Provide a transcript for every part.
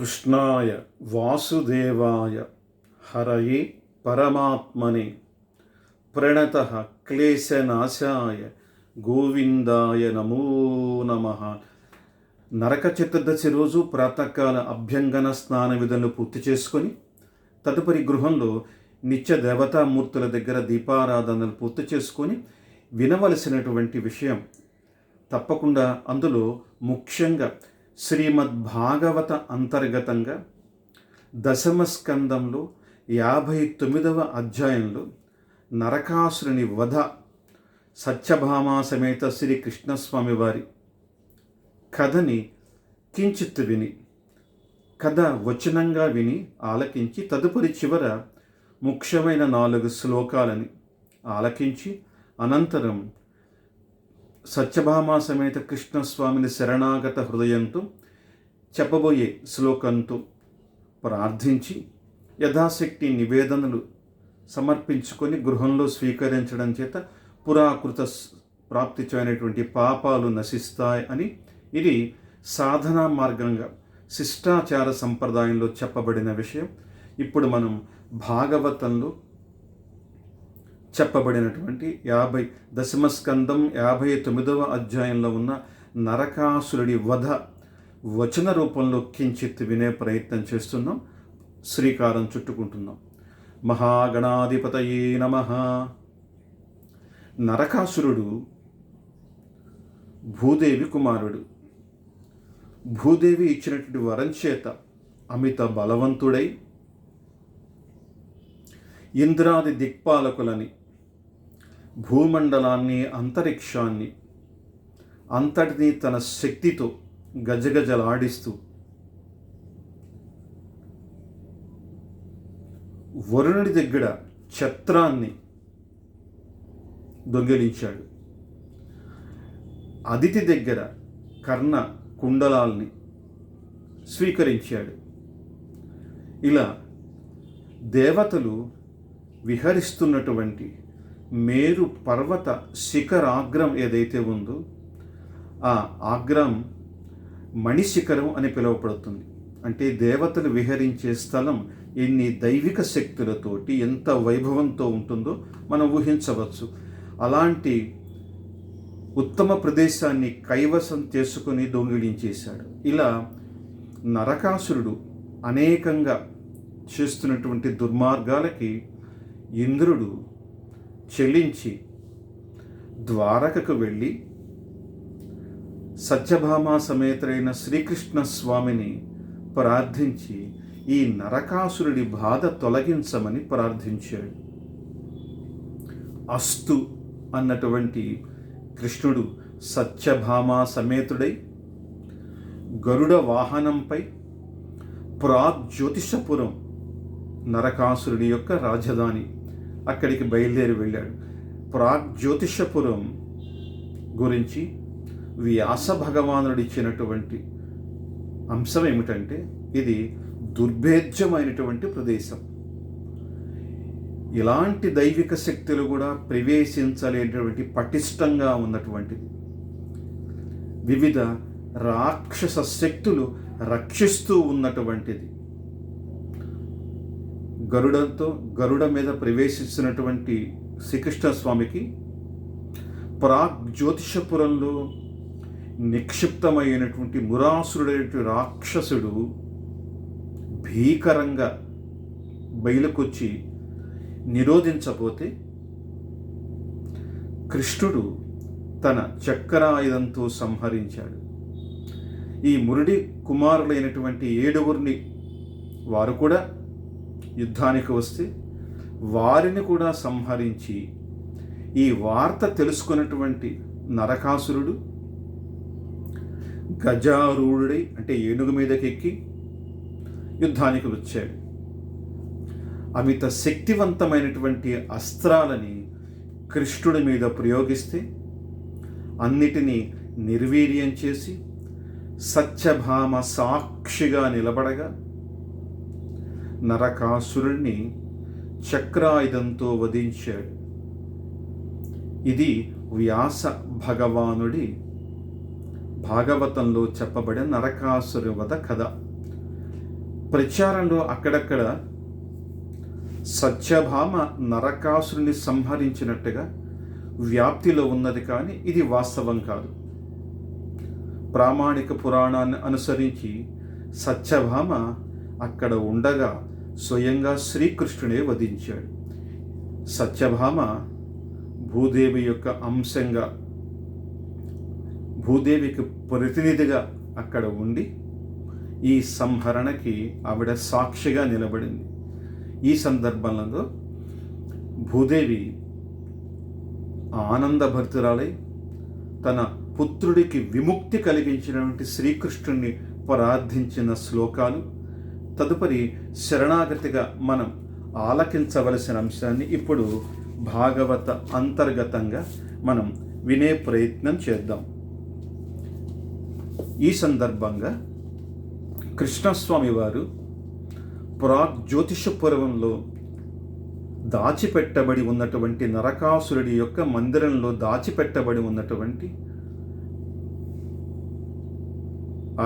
కృష్ణాయ వాసుదేవాయ హరయే పరమాత్మనే. ప్రణత క్లేశనాశాయ గోవిందాయ నమో నమ. నరక చతుర్దశి రోజు ప్రాతకాల అభ్యంగన స్నాన విధులను పూర్తి చేసుకొని తదుపరి గృహంలో నిత్య దేవతామూర్తుల దగ్గర దీపారాధనలు పూర్తి చేసుకొని వినవలసినటువంటి విషయం తప్పకుండా అందులో ముఖ్యంగా శ్రీమద్భాగవత అంతర్గతంగా దశమ స్కందంలో యాభై తొమ్మిదవ అధ్యాయంలో నరకాసురుని వధ సత్యభామా సమేత శ్రీ కృష్ణస్వామి వారి కథని కించిత్ విని కథ వచనంగా విని ఆలకించి తదుపరి చివర ముఖ్యమైన నాలుగు శ్లోకాలని ఆలకించి అనంతరం సత్యభామా సమేత కృష్ణస్వామిని శరణాగత హృదయంతో చెప్పబోయే శ్లోకంతో ప్రార్థించి యథాశక్తి నివేదనలు సమర్పించుకొని గృహంలో స్వీకరించడం చేత పురాకృత ప్రాప్తి చేయనటువంటి పాపాలు నశిస్తాయి అని ఇది సాధనా మార్గంగా శిష్టాచార సంప్రదాయంలో చెప్పబడిన విషయం. ఇప్పుడు మనం భాగవతంలో చెప్పబడినటువంటి యాభై దశమస్కందం యాభై తొమ్మిదవ అధ్యాయంలో ఉన్న నరకాసురుడి వధ వచన రూపంలో కించిత్ వినే ప్రయత్నం చేస్తున్నాం శ్రీకారం చుట్టుకుంటున్నాం. మహాగణాధిపతయే నమ. నరకాసురుడు భూదేవి కుమారుడు. భూదేవి ఇచ్చినటువంటి వరం చేత అమిత బలవంతుడై ఇంద్రాది దిక్పాలకులని భూమండలాన్ని అంతరిక్షాన్ని అంతటిని తన శక్తితో గజగజలాడిస్తూ వరుణుడి దగ్గర ఛత్రాన్ని దొంగిలించాడు. అదితి దగ్గర కర్ణ కుండలాల్ని స్వీకరించాడు. ఇలా దేవతలు విహరిస్తున్నటువంటి మేరు పర్వత శిఖరాగ్రం ఏదైతే ఉందో ఆ ఆగ్రం మణిశిఖరం అని పిలువబడుతుంది. అంటే దేవతలు విహరించే స్థలం ఎన్ని దైవిక శక్తులతోటి ఎంత వైభవంతో ఉంటుందో మనం ఊహించవచ్చు. అలాంటి ఉత్తమ ప్రదేశాన్ని కైవసం చేసుకుని దొంగిలించేశాడు. ఇలా నరకాసురుడు అనేకంగా చేస్తున్నటువంటి దుర్మార్గాలకి ఇంద్రుడు చెల్లించి ద్వారకకు వెళ్ళి సత్యభామా సమేతరైన శ్రీకృష్ణ స్వామిని ప్రార్థించి ఈ నరకాసురుడి బాధ తొలగించమని ప్రార్థించాడు. అస్తు అన్నటువంటి కృష్ణుడు సత్యభామా సమేతుడై గరుడ వాహనంపై ప్రాగ్జ్యోతిషపురం నరకాసురుడి యొక్క రాజధాని అక్కడికి బయలుదేరి వెళ్ళాడు. ప్రాగ్జ్యోతిషపురం గురించి వ్యాస భగవానుడు ఇచ్చినటువంటి అంశం ఏమిటంటే ఇది దుర్భేద్యమైనటువంటి ప్రదేశం. ఇలాంటి దైవిక శక్తులు కూడా ప్రవేశించలేనటువంటి పటిష్టంగా ఉన్నటువంటిది. వివిధ రాక్షస శక్తులు రక్షిస్తూ ఉన్నటువంటిది. గరుడంతో గరుడ మీద ప్రవేశించినటువంటి శ్రీకృష్ణ స్వామికి ప్రాగ్ జ్యోతిషపురంలో నిక్షిప్తమైనటువంటి మురాసురుడైనటువంటి రాక్షసుడు భీకరంగా బయలుకొచ్చి నిరోధించబోతే కృష్ణుడు తన చక్రాయుధంతో సంహరించాడు. ఈ మురుడి కుమారులైనటువంటి ఏడుగురిని వారు కూడా యుద్ధానికి వస్తే వారిని కూడా సంహరించి ఈ వార్త తెలుసుకున్నటువంటి నరకాసురుడు గజారూఢుడై అంటే ఏనుగు మీదకెక్కి యుద్ధానికి వచ్చాడు. అమిత శక్తివంతమైనటువంటి అస్త్రాలని కృష్ణుడి మీద ప్రయోగిస్తే అన్నిటినీ నిర్వీర్యం చేసి సత్యభామ సాక్షిగా నిలబడగా నరకాసురుణ్ణి చక్రాయుధంతో వధించాడు. ఇది వ్యాస భగవానుడి భాగవతంలో చెప్పబడిన నరకాసురి వధ కథ. ప్రచారంలో అక్కడక్కడ సత్యభామ నరకాసురుని సంహరించినట్టుగా వ్యాప్తిలో ఉన్నది కానీ ఇది వాస్తవం కాదు. ప్రామాణిక పురాణాన్ని అనుసరించి సత్యభామ అక్కడ ఉండగా స్వయంగా శ్రీకృష్ణుడే వధించాడు. సత్యభామ భూదేవి యొక్క అంశంగా భూదేవికి ప్రతినిధిగా అక్కడ ఉండి ఈ సంహరణకి ఆవిడ సాక్షిగా నిలబడింది. ఈ సందర్భంలో భూదేవి ఆనందభర్తురాలై తన పుత్రుడికి విముక్తి కలిగించినటువంటి శ్రీకృష్ణుణ్ణి ప్రార్థించిన శ్లోకాలు తదుపరి శరణాగతిగా మనం ఆలకించవలసిన అంశాన్ని ఇప్పుడు భాగవత అంతర్గతంగా మనం వినే ప్రయత్నం చేద్దాం. ఈ సందర్భంగా కృష్ణస్వామి వారు ప్రాగ్ జ్యోతిషపురంలో దాచిపెట్టబడి ఉన్నటువంటి నరకాసురుడి యొక్క మందిరంలో దాచిపెట్టబడి ఉన్నటువంటి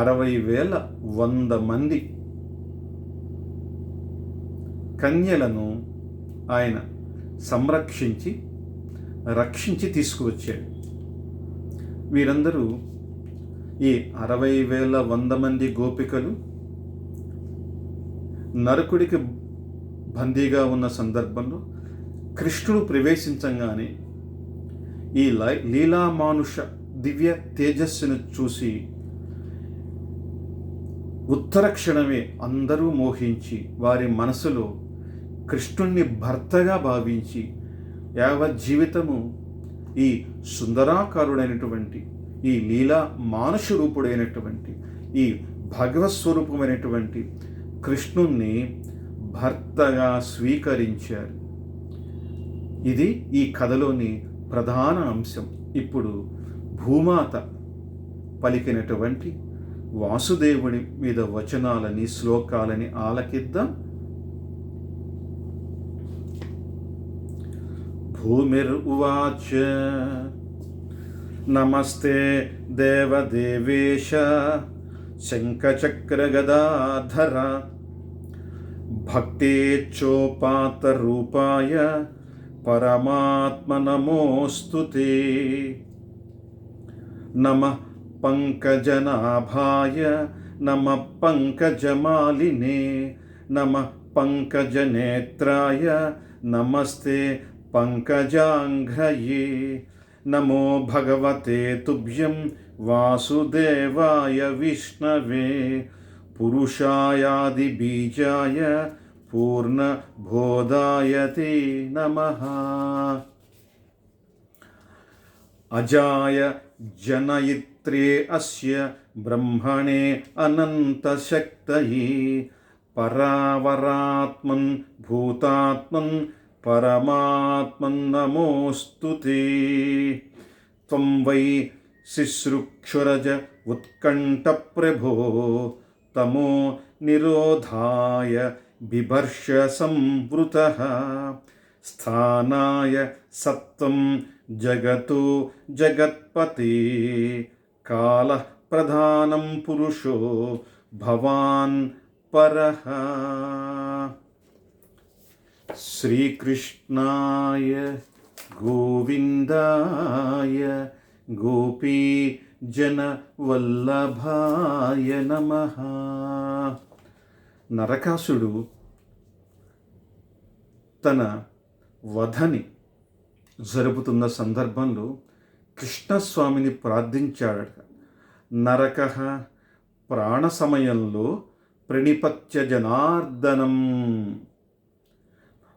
అరవై వేల వంద మంది కన్యలను ఆయన సంరక్షించి రక్షించి తీసుకువచ్చాడు. వీరందరూ ఈ అరవై వేల వంద మంది గోపికలు నరకుడికి బందీగా ఉన్న సందర్భంలో కృష్ణుడు ప్రవేశించగానే ఈ లీలామానుష దివ్య తేజస్సును చూసి ఉత్తర క్షణమే అందరూ మోహించి వారి మనసులో కృష్ణుణ్ణి భర్తగా భావించి యావత్ జీవితము ఈ సుందరాకారుడైనటువంటి ఈ లీలా మానుష రూపుడైనటువంటి ఈ భగవత్ స్వరూపమైనటువంటి కృష్ణుణ్ణి భర్తగా స్వీకరించారు. ఇది ఈ కథలోని ప్రధాన అంశం. ఇప్పుడు భూమాత పలికినటువంటి వాసుదేవుని మీద వచనాలని శ్లోకాలని ఆలకిద్దాం. भूमिर्वाच। नमस्ते देवदेवेश शङ्खचक्रगदाधर। भक्तेच्छोपातरूपाय परमात्मनमोऽस्तु ते। नमः पङ्कजनाभाय नमः पङ्कजमालिने नमः पङ्कजनेत्राय। नमस्ते पङ्कजाङ्घ्रये नमो भगवते तुभ्यं वासुदेवाय विष्णवे पुरुषायादिबीजाय पूर्णबोधाय ते नमः। अजाय जनयित्रे अस्य ब्रह्मणे अनन्तशक्तये परावरात्मन् भूतात्मन् परमात्मन् नमोऽस्तु ते। त्वं वै शिश्रुक्षुरज उत्कण्ठप्रभो, तमो निरोधाय बिभर्षसंवृतः स्थानाय सत्त्वं जगतो जगत्पते। कालः प्रधानं पुरुषो भवान् परः। श्रीकृष्णाय गोविन्दाय గోపీజనవల్లభాయ నమ నరకాసుడు తన వధని జరుపుతున్న సందర్భంలో కృష్ణస్వామిని ప్రార్థించాడట నరక ప్రాణ సమయంలో ప్రణిపత్య జనార్దనం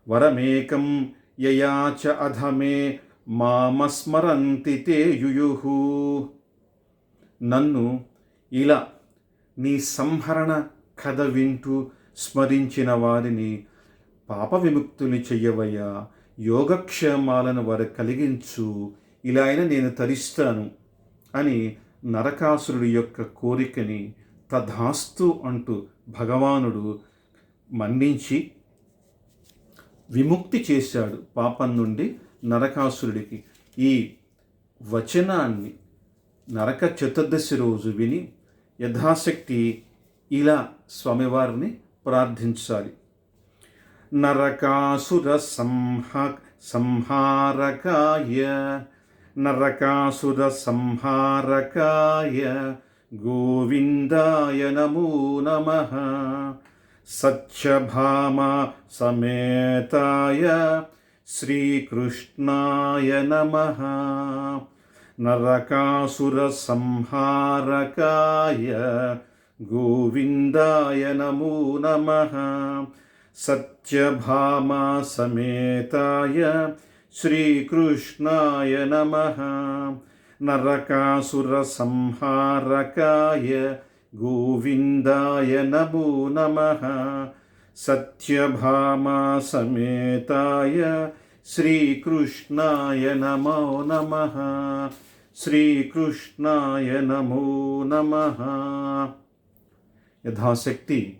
వరమేకం యయాచ అధమే మామస్మరంతి తే యుయుహు. నన్ను ఇలా నీ సంహరణ కథ వింటూ స్మరించిన వారిని పాప విముక్తుని చెయ్యవయ్యా. యోగక్షేమాలను వారు కలిగించు. ఇలా అయినా నేను తరిస్తాను అని నరకాసురుడి యొక్క కోరికని తధాస్తు అంటూ భగవానుడు మన్నించి విముక్తి చేశాడు పాపం నుండి నరకాసురుడికి. ఈ వచనాన్ని నరక చతుర్దశి రోజు విని యథాశక్తి ఇలా స్వామివారిని ప్రార్థించాలి. నరకాసుర సంహ సంహారకాయ నరకాసుర సంహారకాయ గోవిందాయ నమో నమ. సత్యభామా సమేతాయ శ్రీకృష్ణాయ నమ నరకాసుర సంహారకాయ గోవిందాయ నమో నమ సత్యభామా సమేతాయ శ్రీకృష్ణాయ నమ గోవిందాయ నమో నమ. సత్యభామా సమేతాయ శ్రీకృష్ణాయ నమో నమ. శ్రీకృష్ణాయ నమో నమ. యథాశక్తి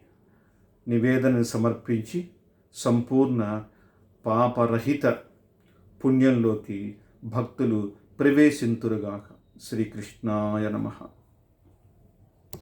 నివేదనను సమర్పించి సంపూర్ణ పాపరహిత పుణ్యంలోకి భక్తులు ప్రవేశింతురుగాక. శ్రీకృష్ణాయ నమః.